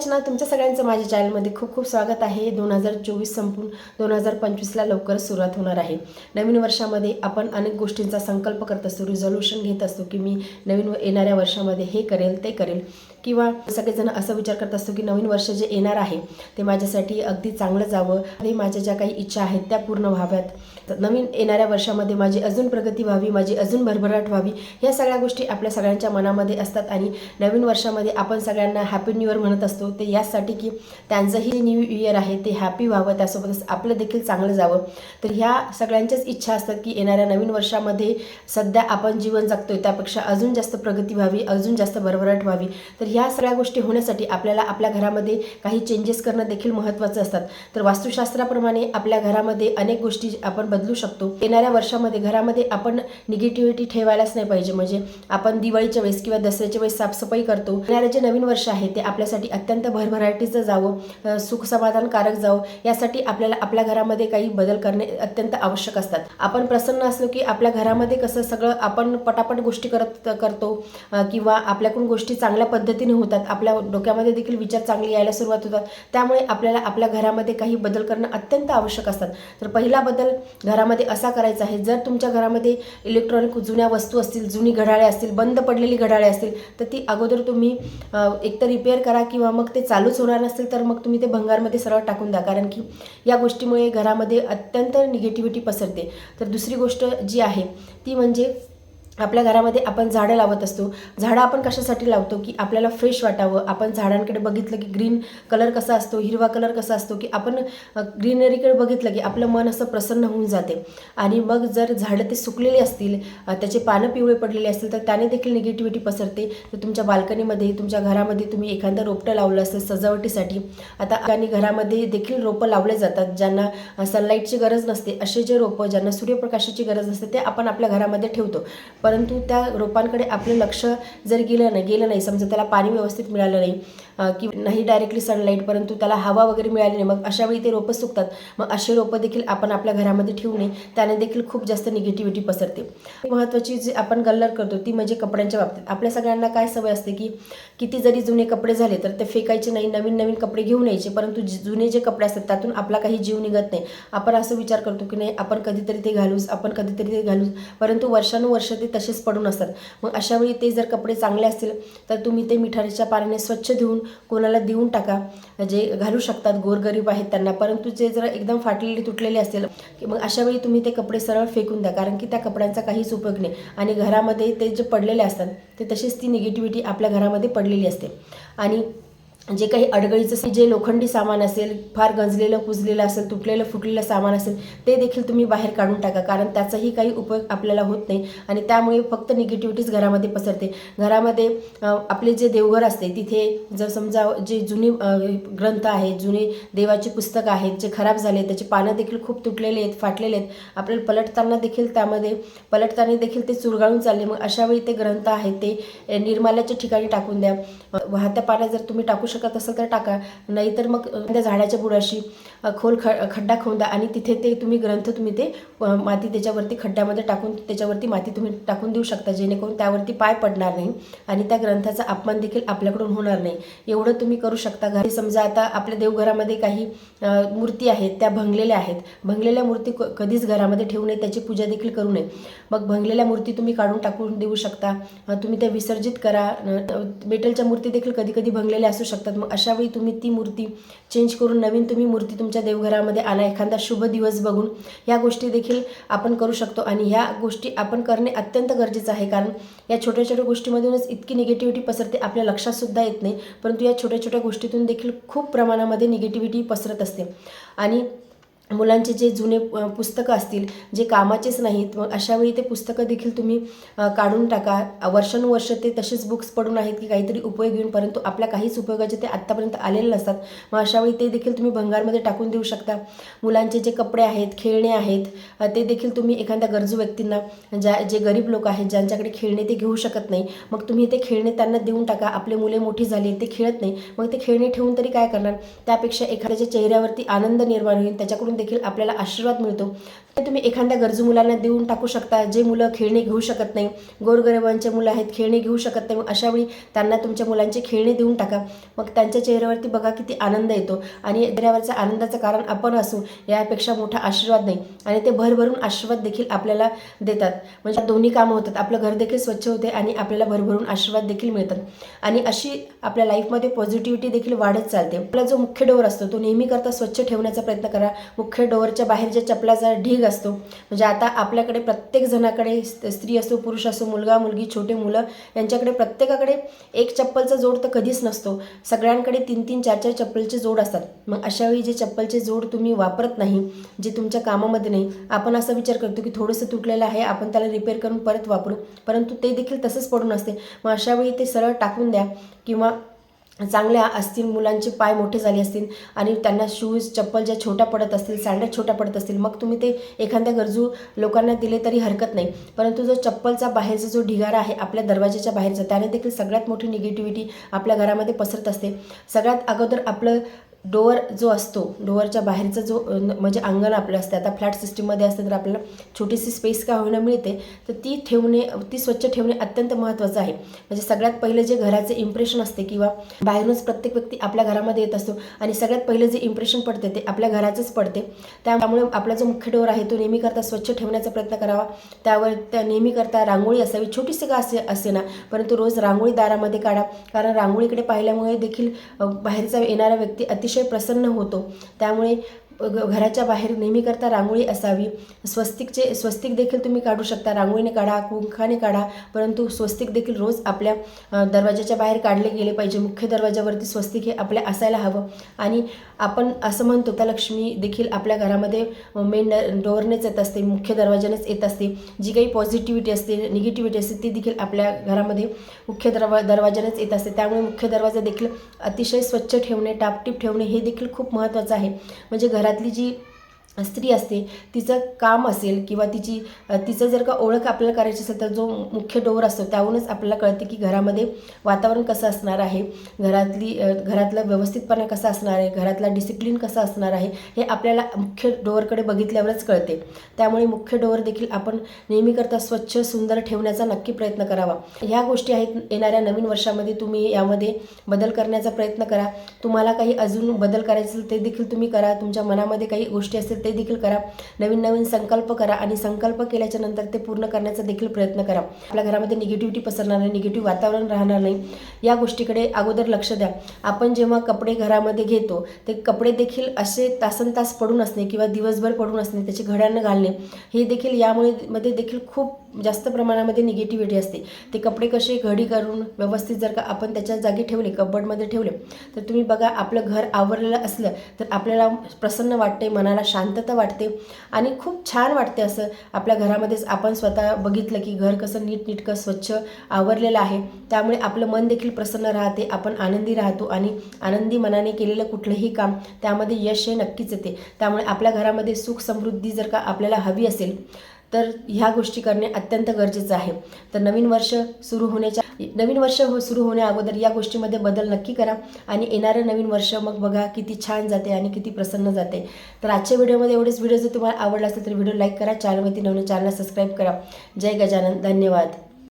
रचना तुमच्या सगळ्यांचं माझ्या चॅनलमध्ये खूप खूप स्वागत आहे. दोन हजार चोवीस संपून दोन हजार पंचवीसला लवकर सुरुवात होणार आहे. नवीन वर्षामध्ये आपण अनेक गोष्टींचा संकल्प करत असतो रिझॉल्युशन घेत असतो की मी नवीन व- येणाऱ्या वर्षामध्ये हे करेल ते करेल. किंवा सगळेजण असा विचार करत असतो की नवीन वर्ष जे येणार आहे ते माझ्यासाठी अगदी चांगलं जावं. आणि माझ्या ज्या काही इच्छा आहेत त्या पूर्ण व्हाव्यात. तर नवीन येणाऱ्या वर्षामध्ये माझी अजून प्रगती व्हावी माझी अजून भरभराट व्हावी ह्या सगळ्या गोष्टी आपल्या सगळ्यांच्या मनामध्ये असतात. आणि नवीन वर्षामध्ये आपण सगळ्यांना हॅपी न्यू इयर म्हणत असतो ते यासाठी की त्यांचंही न्यू इयर आहे ते हॅपी व्हावं त्यासोबतच आपलं देखील चांगलं जावं. तर ह्या सगळ्यांच्याच इच्छा असतात की येणाऱ्या नवीन वर्षामध्ये सध्या आपण जीवन जगतोय त्यापेक्षा अजून जास्त प्रगती व्हावी अजून जास्त भरभराट व्हावी. तर ह्या सगळ्या गोष्टी होण्यासाठी आपल्याला आपल्या घरामध्ये काही चेंजेस करणं देखील महत्त्वाचं असतात. तर वास्तुशास्त्राप्रमाणे आपल्या घरामध्ये अनेक गोष्टी आपण बदलू शकतो. येणाऱ्या वर्षामध्ये घरामध्ये आपण निगेटिव्हिटी ठेवायलाच नाही पाहिजे. म्हणजे आपण दिवाळीच्या वेळेस किंवा दसऱ्याच्या वेळेस साफसफाई करतो. येणारं जे नवीन वर्ष आहे ते आपल्यासाठी अत्यंत भरभराटीचं जावं सुख समाधानकारक जावं यासाठी आपल्याला आपल्या घरामध्ये काही बदल करणे अत्यंत आवश्यक असतात. आपण प्रसन्न असलो की आपल्या घरामध्ये कसं सगळं आपण पटापट गोष्टी करत करतो किंवा आपल्याकडून गोष्टी चांगल्या पद्धतीने होतात. आपल्या डोक्यामध्ये देखील विचार चांगले यायला सुरुवात होतात. त्यामुळे आपल्याला आपल्या घरामध्ये काही बदल करणं अत्यंत आवश्यक असतात. तर पहिला बदल घरामध्ये असा करायचा आहे जर तुमच्या घरामध्ये इलेक्ट्रॉनिक जुन्या वस्तू असतील जुनी घड्याळे असतील बंद पडलेली घड्याळे असतील तर ती अगोदर तुम्ही एकतर रिपेअर करा किंवा मग ते चालूच होणार नसतील तर मग तुम्ही ते भंगारमध्ये सरळ टाकून द्या. कारण की या गोष्टीमुळे घरामध्ये अत्यंत निगेटिव्हिटी पसरते. तर दुसरी गोष्ट जी आहे ती म्हणजे आपल्या घरामध्ये आपण झाडं लावत असतो. झाडं आपण कशासाठी लावतो? की आपल्याला फ्रेश वाटावं. आपण झाडांकडे बघितलं की ग्रीन कलर कसा असतो? हिरवा कलर कसा असतो? की आपण ग्रीनरीकडे बघितलं की आपलं मन असं प्रसन्न होऊन जाते. आणि मग जर झाडं ते सुकलेली असतील त्याचे पानं पिवळे पडलेले असतील तर त्याने देखील निगेटिव्हिटी पसरते. तर तुमच्या बाल्कनीमध्ये तुमच्या घरामध्ये तुम्ही एखादं रोपटं लावलं असेल सजावटीसाठी. आता आणि घरामध्ये देखील रोपं लावले जातात ज्यांना सनलाईटची गरज नसते. असे जे रोपं ज्यांना सूर्यप्रकाशाची गरज नसते ते आपण आपल्या घरामध्ये ठेवतो. पण परंतु त्या रोपांकडे आपलं लक्ष जर गेलं नाही गेलं नाही समजा त्याला पाणी व्यवस्थित मिळालं नाही की नाही डायरेक्टली सनलाईट परंतु त्याला हवा वगैरे मिळाली नाही मग अशा वेळी ते रोपं सुकतात. मग असे रोपं देखील आपण आपल्या घरामध्ये ठेवू नये त्याने देखील खूप जास्त निगेटिव्हिटी पसरते. महत्त्वाची जी आपण गल्लर करतो ती म्हणजे कपड्यांच्या बाबतीत. आपल्या सगळ्यांना काय सवय असते की किती जरी जुने कपडे झाले तर ते फेकायचे नाही नवीन नवीन कपडे घेऊन यायचे परंतु जुने जे कपडे असतात त्यातून आपला काही जीव निघत नाही. आपण असं विचार करतो की नाही आपण कधीतरी ते घालूच आपण कधीतरी ते घालूच परंतु वर्षानुवर्ष ते तसेच पडून असतात. मग अशावेळी ते जर कपडे चांगले असतील तर तुम्ही ते मिठारीच्या पाण्याने स्वच्छ धुवून कोणाला देऊन टाका. जे घालू शकतात गोरगरीब आहेत त्यांना. परंतु जे जर एकदम फाटलेले तुटलेले असतील मग अशावेळी तुम्ही ते कपडे सरळ फेकून द्या. कारण की त्या कपड्यांचा काहीच उपयोग नाही. आणि घरामध्ये ते जे पडलेले असतात ते तशीच ती निगेटिव्हिटी आपल्या घरामध्ये पडलेली असते. आणि जे काही अडगळीचं जे लोखंडी सामान असेल फार गंजलेलं कुजलेलं असेल तुटलेलं फुटलेलं सामान असेल ते देखील तुम्ही बाहेर काढून टाका. कारण त्याचाही काही उपयोग आपल्याला होत नाही आणि त्यामुळे फक्त निगेटिव्हिटीज घरामध्ये पसरते. घरामध्ये आपले जे देवघर असते तिथे जर समजा जे जुनी ग्रंथ आहेत जुने देवाची पुस्तकं आहेत जे खराब झाले त्याचे पानं देखील खूप तुटलेले आहेत फाटलेले आहेत आपल्याला पलटताना देखील त्यामध्ये पलटताना देखील ते चुरगाळून चालले मग अशावेळी ते ग्रंथ आहेत ते निर्माल्याच्या ठिकाणी टाकून द्या. वाहत्या पाण्यात जर तुम्ही टाकू शकता असाल तर टाका. नाहीतर मग त्या झाडाच्या बुडाशी खोल ख खड्डा खोंदा आणि तिथे ते तुम्ही ग्रंथ तुम्ही ते माती त्याच्यावरती खड्ड्यामध्ये टाकून त्याच्यावरती माती तुम्ही टाकून देऊ शकता. जेणेकरून त्यावरती पाय पडणार नाही आणि त्या ग्रंथाचा अपमान देखील आपल्याकडून होणार नाही. एवढं तुम्ही करू शकता घरी. समजा आता आपल्या देवघरामध्ये काही मूर्ती आहेत त्या भंगलेल्या आहेत. भंगलेल्या मूर्ती क- कधीच घरामध्ये ठेवू नये त्याची पूजा देखील करू नये. मग भंगलेल्या मूर्ती तुम्ही काढून टाकून देऊ शकता. तुम्ही त्या विसर्जित करा. मेटलच्या मूर्ती देखील कधी कधी भंगलेल्या असू शकतात. मग अशावेळी तुम्ही ती मूर्ती चेंज करून नवीन तुम्ही मूर्ती तुमच्या देवघरामध्ये आणा. एखादा शुभ दिवस बघून ह्या गोष्टी देखील आपण करू शकतो. आणि ह्या गोष्टी आपण करणे अत्यंत गरजेचं आहे. कारण या छोट्या छोट्या गोष्टीमधूनच इतकी निगेटिव्हिटी पसरते आपल्या लक्षातसुद्धा येत नाही. परंतु या छोट्या छोट्या गोष्टीतून देखील खूप प्रमाणामध्ये निगेटिव्हिटी पसरत असते. आणि मुलांचे जे जुने पुस्तकं असतील जे कामाचेच नाहीत मग अशावेळी ते पुस्तकं देखील तुम्ही काढून टाका. वर्षानुवर्ष ते तसेच बुक्स पडून आहेत की काहीतरी उपयोग येऊन परंतु आपल्या काहीच उपयोगाचे ते आत्तापर्यंत आलेले नसतात. मग अशावेळी ते देखील तुम्ही भंगारमध्ये टाकून देऊ शकता. मुलांचे जे कपडे आहेत खेळणे आहेत ते देखील तुम्ही एखाद्या गरजू व्यक्तींना ज्या जे गरीब लोक आहेत ज्यांच्याकडे खेळणे ते घेऊ शकत नाही मग तुम्ही ते खेळणे त्यांना देऊन टाका. आपले मुले मोठी झाली ते खेळत नाही मग ते खेळणे ठेवून तरी काय करणार? त्यापेक्षा एखाद्याच्या चेहऱ्यावरती आनंद निर्माण होईल त्याच्याकडून देखील आपल्याला आशीर्वाद मिळतो. तुम्ही एखाद्या गरजू मुलांना देऊन टाकू शकता जे मुलं खेळणे घेऊ शकत नाही. गोरगरिबांचे मुलं आहेत खेळणे घेऊ शकत नाही. मग त्यांना तुमच्या मुलांचे खेळणे देऊन टाका. मग त्यांच्या चेहऱ्यावरती बघा किती आनंद येतो. आणि चेहऱ्यावरचा आनंदाचं कारण आपण असू यापेक्षा मोठा आशीर्वाद नाही. आणि ते भरभरून आशीर्वाद देखील आपल्याला देतात. म्हणजे दोन्ही कामं होतात. आपलं घर देखील स्वच्छ होते आणि आपल्याला भरभरून आशीर्वाद देखील मिळतात. आणि अशी आपल्या लाईफमध्ये पॉझिटिव्हिटी देखील वाढत चालते. आपला जो मुख्य डोअर असतो तो नेहमी करता स्वच्छ ठेवण्याचा प्रयत्न करा. मुख्य डोअरच्या बाहेर ज्या चपलाचा ढीग असतो. म्हणजे आता आपल्याकडे प्रत्येक जणाकडे स्त्री असो पुरुष असो मुलगा मुलगी छोटे मुलं यांच्याकडे प्रत्येकाकडे एक चप्पलचा जोड तर कधीच नसतो. सगळ्यांकडे तीन तीन चार चार चप्पलचे जोड असतात. मग अशावेळी जे चप्पलचे जोड तुम्ही वापरत नाही जे तुमच्या कामामध्ये नाही आपण असा विचार करतो की थोडंसं तुटलेलं आहे आपण त्याला रिपेअर करून परत वापरू. परंतु ते देखील तसंच पडून असते. मग अशावेळी ते सरळ टाकून द्या किंवा चांगल्या असतील मुलांचे पाय मोठे झाले असतील आणि त्यांना शूज चप्पल ज्या छोट्या पडत असतील सँडल छोट्या पडत असतील मग तुम्ही ते एखाद्या गरजू लोकांना दिले तरी हरकत नाही. परंतु जो चप्पलचा बाहेरचा जो ढिगारा आहे आपल्या दरवाजाच्या बाहेरचा त्याने देखील सगळ्यात मोठी निगेटिव्हिटी आपल्या घरामध्ये पसरत असते. सगळ्यात अगोदर आपलं डोअर जो असतो डोअरच्या बाहेरचा जो म्हणजे अंगण आपलं असतं आता फ्लॅट सिस्टीममध्ये असतं तर आपल्याला छोटीशी स्पेस का होईना मिळते तर ती ठेवणे ती स्वच्छ ठेवणे अत्यंत महत्त्वाचं आहे. म्हणजे सगळ्यात पहिले जे घराचे इम्प्रेशन असते किंवा बाहेरूनच प्रत्येक व्यक्ती आपल्या घरामध्ये येत असतो आणि सगळ्यात पहिले जे इम्प्रेशन पडते ते आपल्या घराचंच पडते. त्यामुळे आपला जो मुख्य डोअर आहे तो नेहमी करता स्वच्छ ठेवण्याचा प्रयत्न करावा. त्यावर त्या नेहमी करता रांगोळी असावी छोटीशी का असे असे ना परंतु रोज रांगोळी दारामध्ये काढा. कारण रांगोळीकडे पाहिल्यामुळे देखील बाहेरचा येणारा व्यक्ती अतिशय प्रसन्न होतो. त्यामुळे घराच्या बाहेर नेहमी करता रांगोळी असावी. स्वस्तिकचे स्वस्तिक देखील तुम्ही काढू शकता. रांगोळीने काढा कुंखाने काढा परंतु स्वस्तिक देखील रोज आपल्या दरवाजाच्या बाहेर काढले गेले पाहिजे. मुख्य दरवाजावरती स्वस्तिक हे आपल्या असायला हवं. आणि आपण असं म्हणतो त्या लक्ष्मी देखील आपल्या घरामध्ये मेन डोअरनेच येत असते मुख्य दरवाजानेच येत असते. जी काही पॉझिटिव्हिटी असते निगेटिव्हिटी असते ती देखील आपल्या घरामध्ये मुख्य दरवा दरवाजानेच येत असते. त्यामुळे मुख्य दरवाजा देखील अतिशय स्वच्छ ठेवणे टापटीप ठेवणे हे देखील खूप महत्त्वाचं आहे. म्हणजे घरातली जी स्त्री असते तिचं काम असेल किंवा तिची तिचं जर का ओळख आपल्याला करायची असेल तर जो मुख्य डोअर असतो त्याहूनच आपल्याला कळते की घरामध्ये वातावरण कसं असणार आहे. घरातली घरातलं घरातला व्यवस्थितपणा कसा असणार आहे? घरातला डिसिप्लिन कसा असणार आहे? हे आपल्याला मुख्य डोअरकडे बघितल्यावरच कळते. त्यामुळे मुख्य डोअर देखील आपण नेहमीकरता स्वच्छ सुंदर ठेवण्याचा नक्की प्रयत्न करावा. ह्या गोष्टी आहेत येणाऱ्या नवीन वर्षामध्ये तुम्ही यामध्ये बदल करण्याचा प्रयत्न करा. तुम्हाला काही अजून बदल करायचे असेल ते देखील तुम्ही करा. तुमच्या मनामध्ये काही गोष्टी असतील ते देखील करा. नवीन नवीन संकल्प करा आणि संकल्प केल्याच्यानंतर ते पूर्ण करण्याचा देखील प्रयत्न करा. आपल्या घरामध्ये निगेटिव्हिटी पसरणार नाही निगेटिव्ह वातावरण राहणार नाही. या गोष्टीकडे अगोदर लक्ष द्या. आपण जेव्हा कपडे घरामध्ये घेतो ते कपडे देखील असे तासन तास पडून असणे किंवा दिवसभर पडून असणे त्याचे घड्यानं घालणे हे देखील यामुळे मध्ये देखील खूप जास्त प्रमाणामध्ये निगेटिव्हिटी असते. ते कपडे कसे घडी करून व्यवस्थित जर का आपण त्याच्या जागी ठेवले कबडमध्ये ठेवले तर तुम्ही बघा आपलं घर आवरलेलं असलं तर आपल्याला प्रसन्न वाटते मनाला शांत शांतता वाटते आणि खूप छान वाटते असं आपल्या घरामध्येच आपण स्वतः बघितलं की घर कसं नीटनीटकं स्वच्छ आवरलेलं आहे. त्यामुळे आपलं मन देखील प्रसन्न राहते आपण आनंदी राहतो आणि आनंदी मनाने केलेलं कुठलंही काम त्यामध्ये यश हे नक्कीच येते. त्यामुळे आपल्या घरामध्ये सुख समृद्धी जर का आपल्याला हवी असेल तर ह्या गोष्टी करणे अत्यंत गरजेचं आहे. तर नवीन वर्ष सुरू होण्याच्या नवीन वर्ष हो सुरू होण्या अगोदर या गोष्टीमध्ये बदल नक्की करा आणि येणारं नवीन वर्ष मग बघा किती छान जाते आणि किती प्रसन्न जाते. तर आजच्या व्हिडिओमध्ये एवढेच व्हिडिओ जर तुम्हाला आवडला असेल तर व्हिडिओ लाईक करा चॅनलवरती नवीन चॅनलला सबस्क्राईब करा. जय गजानन. धन्यवाद.